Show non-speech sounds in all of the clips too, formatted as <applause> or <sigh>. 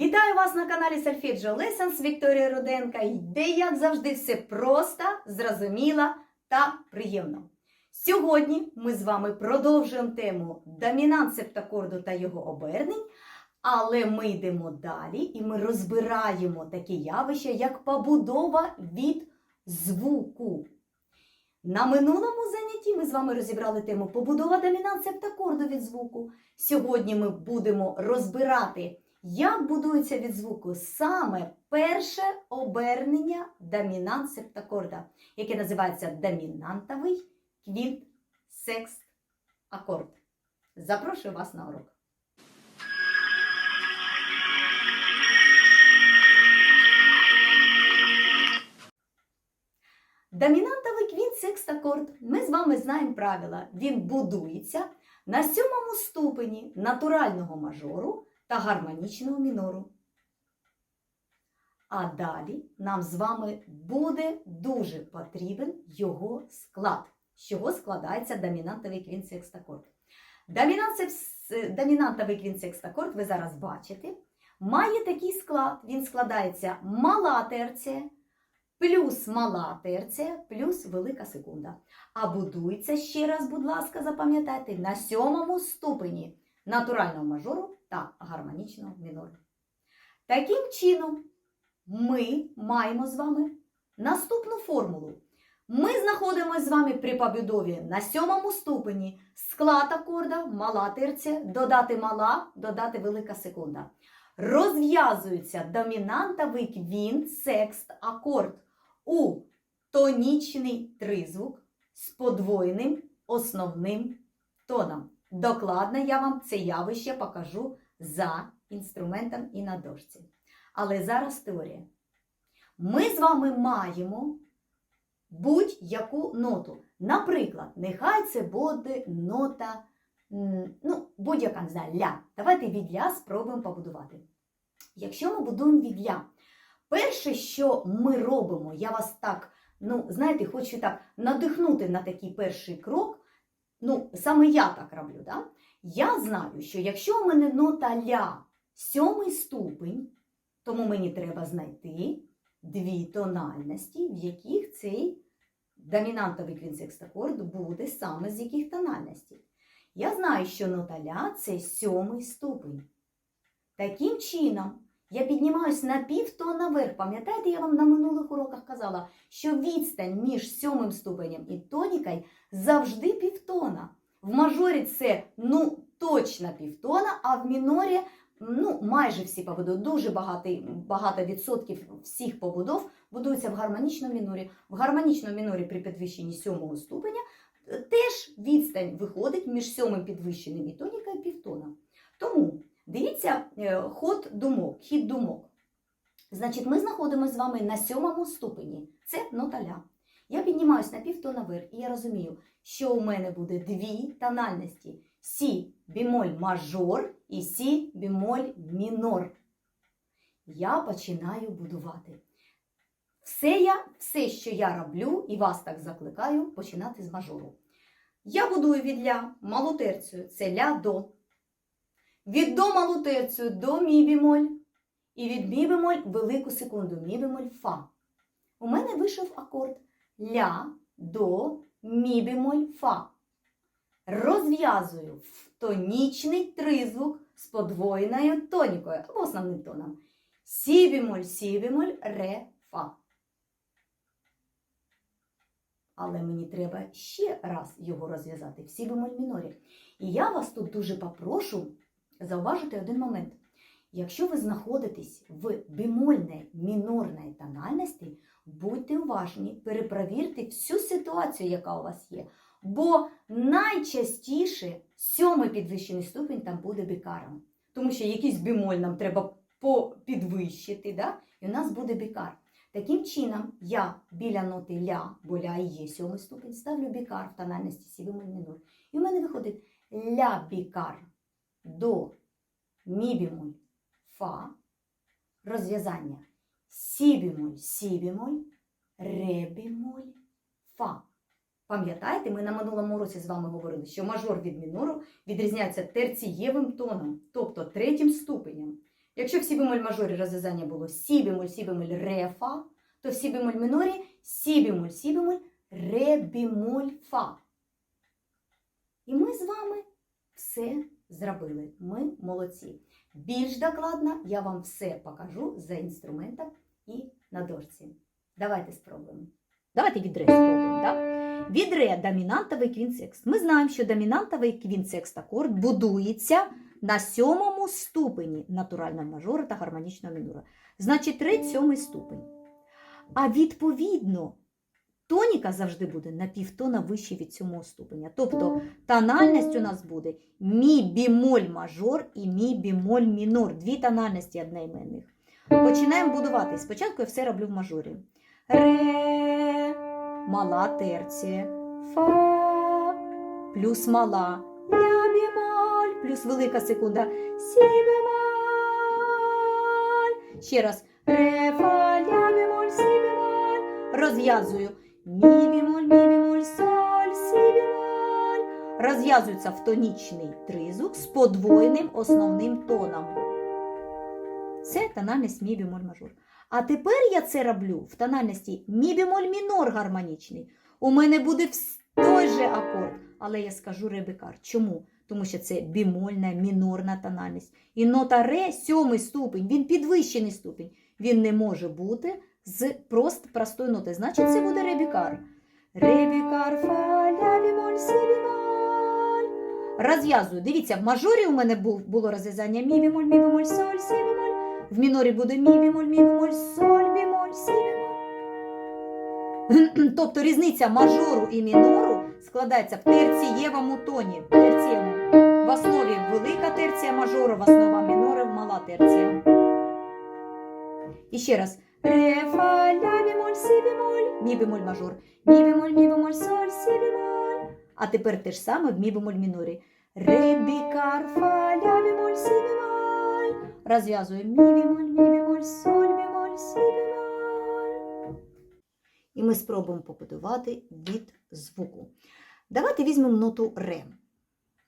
Вітаю вас на каналі Solfeggio Lessons Вікторія Руденка, де, як завжди, все просто, зрозуміло та приємно. Сьогодні ми з вами продовжуємо тему домінант септакорду та його обернень, але ми йдемо далі і ми розбираємо такі явища, як побудова від звуку. На минулому занятті ми з вами розібрали тему побудова домінант септакорду від звуку. Сьогодні ми будемо розбирати, як будується від звуку саме перше обернення домінант септакорда, яке називається домінантовий квінт секст акорд. Запрошую вас на урок. Домінантовий квінт секст акорд. Ми з вами знаємо правила. Він будується на сьомому ступені натурального мажору та гармонічного мінору. А далі нам з вами буде дуже потрібен його склад, з чого складається домінантовий квінт секстакорд. Домінант секс- Домінантовий квінт секстакорд ви зараз бачите, має такий склад. Він складається мала терція, плюс мала терція, плюс велика секунда. А будується ще раз, будь ласка, запам'ятайте, на сьомому ступені натурального мажору та гармонічного мінору. Таким чином, ми маємо з вами наступну формулу. Ми знаходимося з вами при побудові на сьомому ступені склад акорда, мала терція, додати мала, додати велика секунда. Розв'язується домінантовий квінт секст акорд у тонічний тризвук з подвоєним основним тоном. Докладно я вам це явище покажу за інструментом і на дошці. Але зараз теорія. Ми з вами маємо будь-яку ноту. Наприклад, нехай це буде нота, ну, будь-яка не знаю, ля. Давайте від ля спробуємо побудувати. Якщо ми будуємо від ля, перше, що ми робимо, я вас так, ну, знаєте, хочу так надихнути на такий перший крок. Ну, саме я так роблю, да? Я знаю, що якщо у мене нота ля сьомий ступень, тому мені треба знайти дві тональності, в яких цей домінантовий квінсекстакорд буде саме з яких тональностей. Я знаю, що нота ля це сьомий ступень. Таким чином, я піднімаюсь на півтона вверх. Пам'ятаєте, я вам на минулих уроках казала, що відстань між сьомим ступенем і тонікою завжди півтона. В мажорі це ну точно півтона, а в мінорі ну, майже всі побудови, дуже багато, багато відсотків всіх побудов будуються в гармонічному мінорі. В гармонічному мінорі при підвищенні сьомого ступеня теж відстань виходить між сьомим підвищеним і тонікою дивіться е, ход думок, хід думок. Значить, ми знаходимося з вами на сьомому ступені. Це нота ля. Я піднімаюсь на півтона вверх, і я розумію, що у мене буде дві тональності: Сі бімоль мажор і Сі бімоль мінор. Я починаю будувати. Все, я, все, що я роблю, і вас так закликаю, починати з мажору. Я будую від ля малу терцію, це ля до. Від до малу до мі бімоль. І від мі бемоль велику секунду, мі бемоль фа. У мене вийшов акорд ля, до, мі бемоль, фа. Розв'язую тонічний тризвук з подвоєною тонікою або основним тоном. Сі бемоль, сі бемоль, ре, фа. Але мені треба ще раз його розв'язати в сі бемоль мінорі. І я вас тут дуже попрошу зауважити один момент. Якщо ви знаходитесь в бемольній мінорній тональності, будьте уважні, перепровірте всю ситуацію, яка у вас є. Бо найчастіше сьомий підвищений ступінь там буде бікаром. Тому що якийсь бемоль нам треба підвищити, да? і у нас буде бікар. Таким чином, я біля ноти ля, бо ля і є сьомий ступінь, ставлю бікар в тональності сі бемоль мінор. І у мене виходить ля бікар до мі бемоль фа, розв'язання сі бемоль, сі бемоль, ре фа. Пам'ятаєте, ми на минулому році з вами говорили, що мажор від мінору відрізняється терцієвим тоном, тобто третім ступенем. Якщо в сі бемоль мажорі розв'язання було сі бемоль, сі бемоль, ре, фа, то в сі бемоль минорі сі бемоль, ре бемоль, фа. І ми з вами все зробили. Ми молодці. Більш докладно я вам все покажу за інструментом і на дошці. Давайте спробуємо. Давайте від ре спробуємо. Да? Від ре домінантовий квінсекст. Ми знаємо, що домінантовий квінсекст акорд будується на сьомому ступені натурального мажора та гармонічного мінора. Значить, ре сьомий ступень. А відповідно, тоніка завжди буде на півтона вище від сьомого ступеня. Тобто тональність у нас буде мі бімоль мажор і мі бімоль мінор. Дві тональності одноіменних. Починаємо будувати. Спочатку я все роблю в мажорі. Ре, мала терція, фа, плюс мала, ля бімоль, плюс велика секунда, сі бемоль. Ще раз. Ре, фа, ля бемоль, сі бемоль. Розв'язую. Мі бемоль, мі бемоль, соль, сі бемоль. Розв'язується в тонічний тризук з подвоєним основним тоном. Це тональність мі бемоль мажор. А тепер я це роблю в тональності мі бемоль мінор гармонічний. У мене буде той же акорд, але я скажу ребекар. Чому? Тому що це бімольна, мінорна тональність. І нота ре, сьомий ступень, він підвищений ступень. Він не може бути з прост, простої ноти. Значить, це буде ребікар. Ребікар, фа, ля, бімоль, сі, бімоль. Розв'язую. Дивіться, в мажорі у мене було розв'язання мі бімоль, мі бімоль, соль, сі бімоль. В мінорі буде мі бімоль, мі бімоль, соль, бімоль, сі бімоль. Тобто різниця мажору і мінору складається в терцієвому тоні. Терцієвому. В основі велика терція мажору, в основі мінора мала терція. І ще раз. Ре, фа, ля, бімоль, сі бімоль, мі бімоль мажор, мі бімоль, мі бімоль, соль, сі бімоль. А тепер те ж саме в мі бімоль мінорі. Ре, бікар, фа, ля, бімоль, сі бімоль. Розв'язую мі бімоль, мі бімоль, соль, бімоль, сі бімоль. І ми спробуємо побудувати від звуку. Давайте візьмемо ноту ре.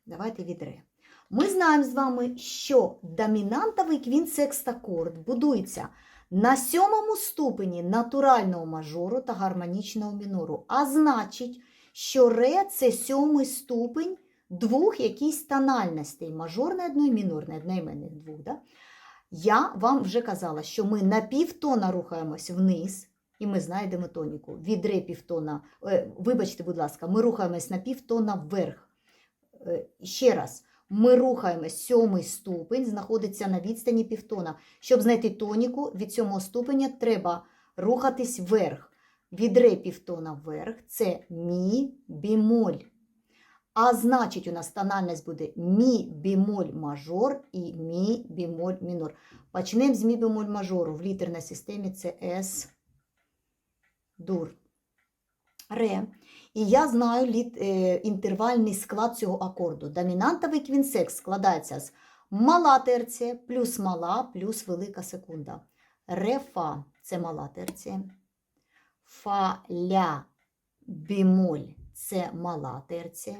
Давайте від ре. Ми знаємо з вами, що домінантовий квінсекстакорд будується на сьомому ступені натурального мажору та гармонічного мінору. А значить, що ре це сьомий ступень двох якісь тональностей мажорної одної, мінорної, одноіменних двох. Да? Я вам вже казала, що ми на півтона рухаємось вниз, і ми знайдемо тоніку. Від ре півтона, е, вибачте, будь ласка, ми рухаємось на півтона вверх. Е, ще раз. Ми рухаємось, сьомий ступень знаходиться на відстані півтона. Щоб знайти тоніку від сьомого ступеня, треба рухатись вверх. Від ре півтона вверх це мі бімоль. А значить, у нас тональність буде мі бімоль мажор і мі бімоль мінор. Почнемо з мі бімоль мажору. В літерній системі це С дур. Ре. І я знаю літ, е, інтервальний склад цього акорду. Домінантовий квінсекс складається з мала терція плюс мала плюс велика секунда. Ре, фа це мала терція. Фа, ля, бімоль це мала терція.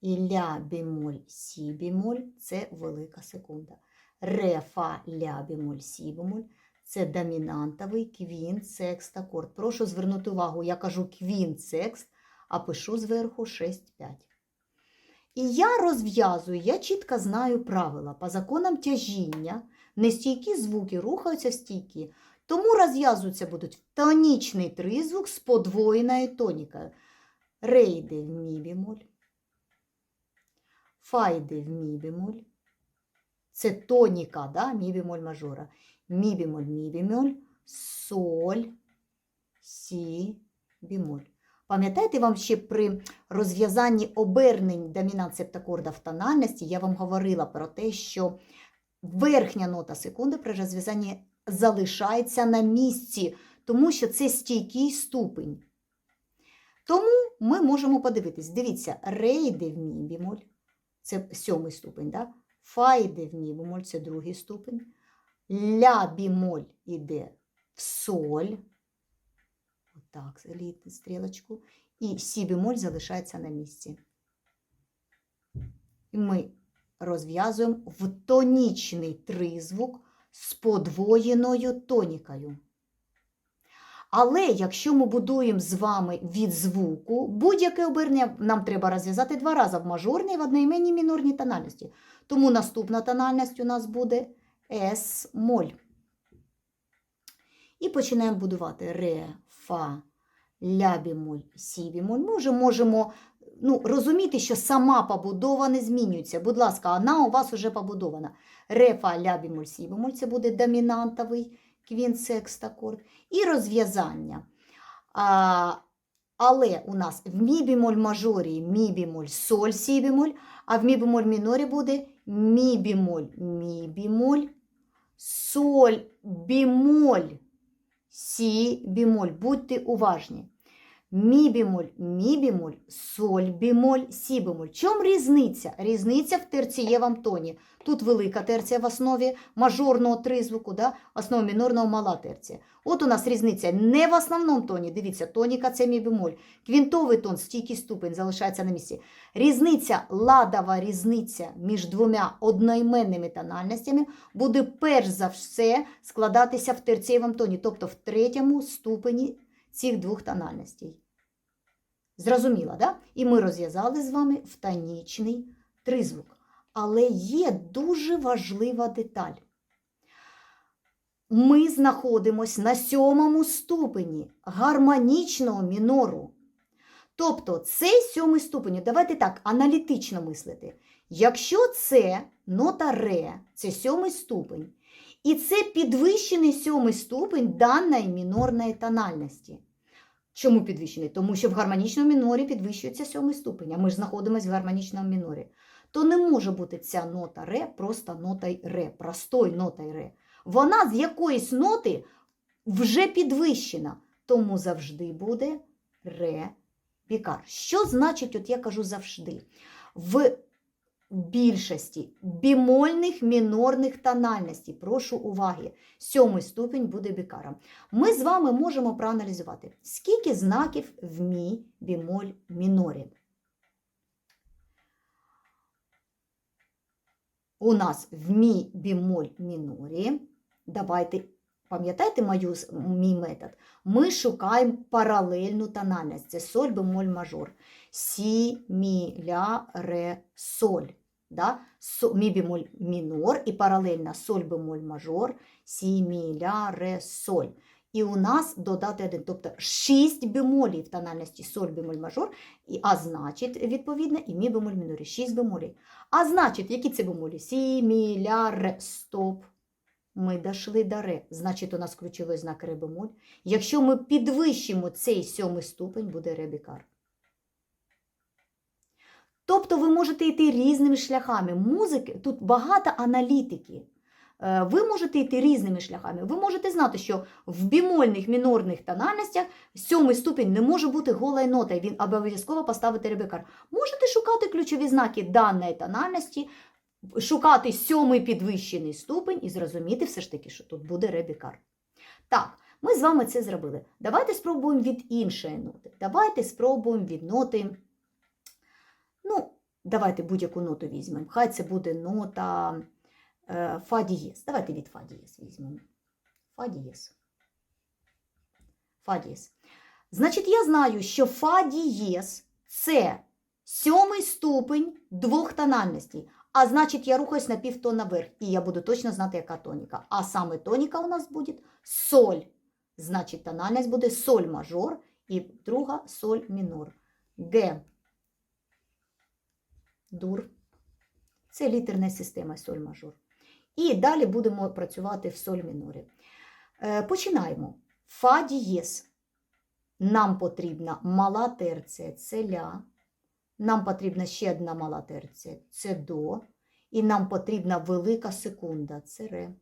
І ля бімоль, сі бімоль це велика секунда. Ре, фа, ля бімоль, сі бімоль це домінантовий квінт-секст акорд. Прошу звернути увагу, я кажу квінт-секст, а пишу зверху 6-5. І я розв'язую, я чітко знаю правила. По законам тяжіння нестійкі звуки рухаються стійкі. Тому розв'язуються будуть тонічний тризвук з подвоєною тонікою. Ре йде в мі бемоль, фа в мі бемоль. Це тоніка, да? мі мажора. Мі бемоль, мі бемоль, соль, сі, бемоль. Пам'ятаєте, вам ще при розв'язанні обернень домінант септакорда в тональності я вам говорила про те, що верхня нота секунди при розв'язанні залишається на місці, тому що це стійкий ступень. Тому ми можемо подивитись. Дивіться, ре в мі бемоль, це сьомий ступень, да? фа в мі бемоль, це другий ступень. Ля бімоль іде в соль. Літи стрілочку. І сі бемоль залишається на місці. І ми розв'язуємо в тонічний тризвук з подвоєною тонікою. Але якщо ми будуємо з вами від звуку, будь-яке обернення нам треба розв'язати два рази в мажорній в одноіменній мінорній тональності. Тому наступна тональність у нас буде С моль. І починаємо будувати ре, фа, ля бімоль, сі бімоль. Ми вже можемо ну, розуміти, що сама побудова не змінюється. Будь ласка, вона у вас вже побудована. Ре, фа, ля бімоль, сі бімоль це буде домінантовий квінсекст акорд. І розв'язання. А, але у нас в мі бімоль мажорі мі бімоль, соль, сі бімоль, а в мі бімоль мінорі буде мі бімоль, мі бімоль, соль, бімоль, сі бімоль. Будьте уважні. Мі бімоль, мі бімоль, соль бімоль, сі бімоль. Чому різниця? Різниця в терцієвому тоні. Тут велика терція в основі мажорного тризвуку, да? в основі мінорного мала терція. От у нас різниця не в основному тоні. Дивіться, тоніка це мі бемоль. Квінтовий тон, стійкий ступень залишається на місці. Різниця, ладова різниця між двома одноіменними тональностями буде перш за все складатися в терцієвому тоні, тобто в третьому ступені цих двох тональностей. Зрозуміло, да? І ми розв'язали з вами втонічний тризвук. Але є дуже важлива деталь. Ми знаходимося на сьомому ступені гармонічного мінору. Тобто цей сьомий ступень, давайте так, аналітично мислити. Якщо це нота ре, це сьомий ступень, і це підвищений сьомий ступень даної мінорної тональності. Чому підвищений? Тому що в гармонічному мінорі підвищується сьомий ступень, а ми ж знаходимося в гармонічному мінорі. То не може бути ця нота ре просто нотою ре, простою нотою ре. Вона з якоїсь ноти вже підвищена, тому завжди буде ре пікар. Що значить, от я кажу завжди? В більшості бімольних мінорних тональностей, прошу уваги, сьомий ступінь буде бікаром. Ми з вами можемо проаналізувати, скільки знаків в мі бімоль мінорі. У нас в мі бімоль мінорі. Давайте, пам'ятаєте мою, мій метод? Ми шукаємо паралельну тональність. Це соль бемоль мажор. Сі, мі, ля, ре, соль. Да? Со, мі бемоль мінор і паралельно соль бемоль мажор, сі, мі, ля, ре, соль. І у нас додати один, тобто 6 бемолів в тональності соль бемоль мажор, і, а значить, відповідно, і мі бемоль мінорі, 6 бемолів. А значить, які це бемолі? Сі, мі, ля, ре, стоп. Ми дійшли до ре. Значить, у нас ключовий знак ре бемоль. Якщо ми підвищимо цей сьомий ступень, буде ре бікар. Тобто ви можете йти різними шляхами. Музики, тут багато аналітики. Е, Ви можете йти різними шляхами. Ви можете знати, що в бімольних мінорних тональностях сьомий ступінь не може бути голою нотою, він обов'язково поставити ребекар. Можете шукати ключові знаки даної тональності, шукати сьомий підвищений ступень і зрозуміти все ж таки, що тут буде ребікар. Так, ми з вами це зробили. Давайте спробуємо від іншої ноти. Давайте спробуємо від ноти. Ну, давайте будь-яку ноту візьмемо. Хай це буде нота е, фа дієс. Давайте від фа дієс візьмемо. Фа дієс. Фа дієс. Значить, я знаю, що фа дієс це сьомий ступень двох тональностей. А значить, я рухаюсь на півтона вверх, і я буду точно знати, яка тоніка. А саме тоніка у нас буде соль. Значить, тональність буде соль мажор і друга соль мінор. Г. Дур. Це літерна система соль мажор. І далі будемо працювати в соль мінорі. Е, починаємо. Фа дієс. Нам потрібна мала терція, це ля. Нам потрібна ще одна мала терція, це до. І нам потрібна велика секунда, це ре.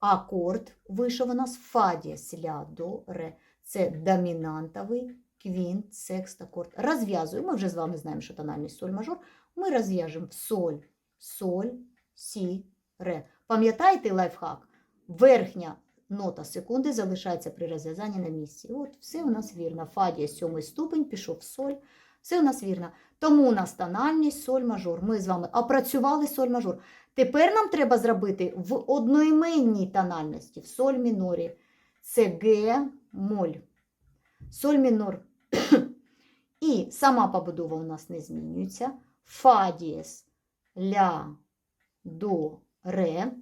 Акорд вийшов у нас фа дієс, ля, до, ре. Це домінантовий квінт, секст, акорд. Розв'язуємо. Ми вже з вами знаємо, що тональність соль мажор. Ми розв'яжемо в соль, соль, сі, ре. Пам'ятаєте лайфхак? Верхня нота секунди залишається при розв'язанні на місці. От все у нас вірно. Фа дієс, сьомий ступень, пішов в соль, Все у нас вірно. Тому у нас тональність соль мажор. Ми з вами опрацювали соль мажор. Тепер нам треба зробити в одноіменній тональності, в соль мінорі. Це Г моль. Соль мінор. <clears throat> І сама побудова у нас не змінюється. Фа дієс, ля, до, ре.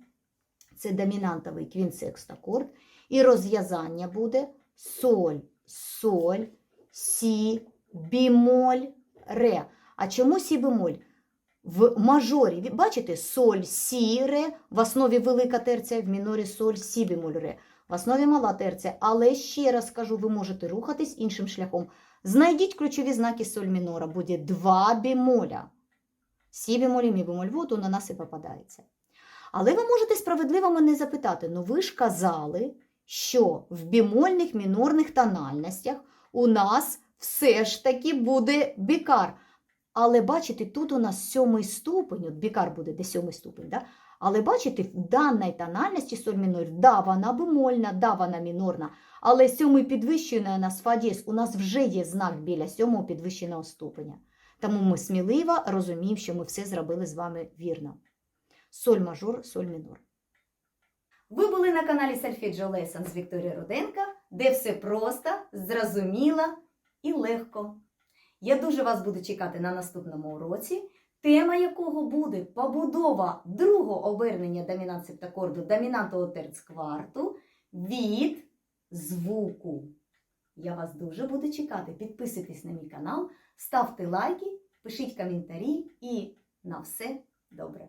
Це домінантовий квінсекстакорд. І розв'язання буде соль, соль, сі, бімоль, ре. А чому сі бемоль? В мажорі, бачите, соль, сі, ре, в основі велика терція, в мінорі соль, сі бемоль, ре. В основі мала терція. Але ще раз кажу, ви можете рухатись іншим шляхом. Знайдіть ключові знаки соль мінора. Буде два бемоля. Сі бемоль і мі бемоль. Вот на нас і попадається. Але ви можете справедливо мене запитати: ну ви ж казали, що в бімольних мінорних тональностях у нас все ж таки буде бікар. Але бачите, тут у нас сьомий ступень, от бікар буде де сьомий ступень, да? але бачите, в даній тональності соль мінор, да, вона бемольна, да, вона мінорна, але сьомий підвищений нас дієс, у нас вже є знак біля сьомого підвищеного ступеня. Тому ми сміливо розуміємо, що ми все зробили з вами вірно. Соль мажор, соль мінор. Ви були на каналі Сальфіджо Лесон з Вікторією Руденко, де все просто, зрозуміло і легко. Я дуже вас буду чекати на наступному уроці, тема якого буде побудова другого обернення домінант септакорду домінантового терцкварту від звуку. Я вас дуже буду чекати. Підписуйтесь на мій канал, ставте лайки, пишіть коментарі і на все добре.